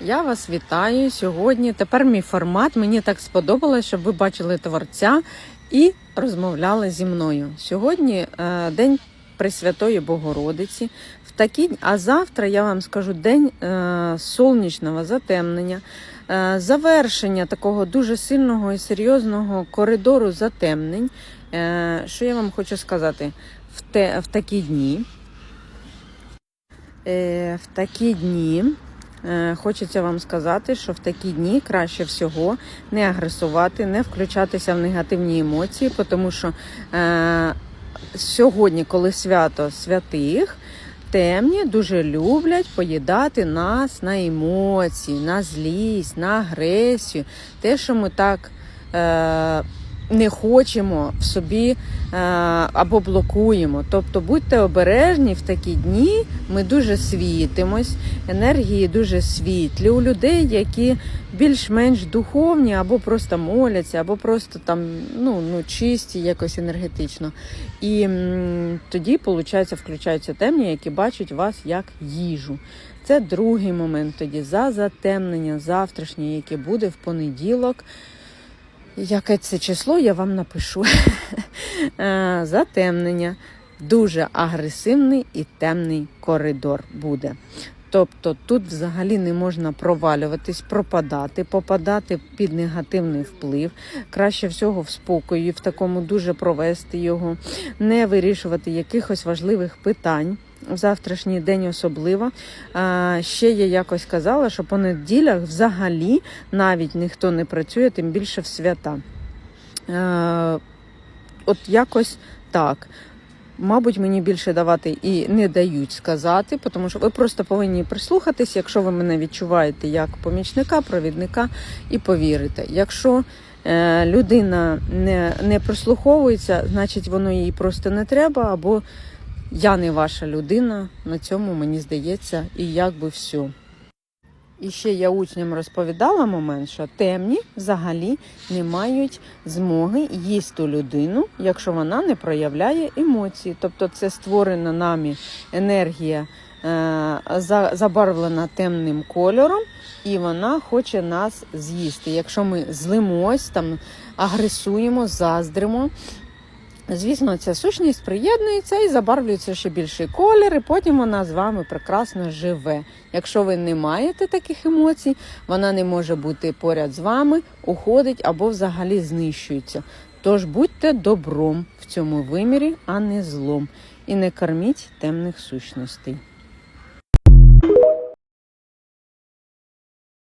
Я вас вітаю сьогодні. Тепер мій формат. Мені так сподобалось, щоб ви бачили творця і розмовляли зі мною. Сьогодні е, день Пресвятої Богородиці. В такий, а завтра я вам скажу день е, сонячного затемнення, е, завершення такого дуже сильного і серйозного коридору затемнень. Е, що я вам хочу сказати? В, те, в такі дні. Е, в такі дні Хочеться вам сказати, що в такі дні краще всього не агресувати, не включатися в негативні емоції, тому що е, сьогодні, коли свято святих, темні дуже люблять поїдати нас на емоції, на злість, на агресію, те, що ми так. Е, не хочемо в собі е, або блокуємо. Тобто будьте обережні в такі дні. Ми дуже світимось, енергії дуже світлі у людей, які більш-менш духовні, або просто моляться, або просто там ну, ну чисті, якось енергетично. І м, тоді, виходить, включаються темні, які бачать вас як їжу. Це другий момент тоді за затемнення завтрашнє, яке буде в понеділок. Яке це число, я вам напишу. Е, Затемнення. Дуже агресивний і темний коридор буде. Тобто тут взагалі не можна провалюватись, пропадати, попадати під негативний вплив. Краще всього в спокої, в такому дуже провести його, не вирішувати якихось важливих питань. Завтрашній день особливо. А, ще я якось казала, що по неділях взагалі навіть ніхто не працює, тим більше в свята. Е, от якось так. Мабуть, мені більше давати і не дають сказати, тому що ви просто повинні прислухатись, якщо ви мене відчуваєте як помічника, провідника, і повірите. Якщо е, людина не, не прислуховується, значить воно їй просто не треба, або я не ваша людина. На цьому мені здається, і якби все. І ще я учням розповідала момент, що темні взагалі не мають змоги їсти людину, якщо вона не проявляє емоції. Тобто це створена нами енергія, е, забарвлена темним кольором, і вона хоче нас з'їсти. Якщо ми злимось, там агресуємо, заздримо. Звісно, ця сущність приєднується і забарвлюється ще більший колір, і потім вона з вами прекрасно живе. Якщо ви не маєте таких емоцій, вона не може бути поряд з вами, уходить або взагалі знищується. Тож будьте добром в цьому вимірі, а не злом, і не корміть темних сущностей.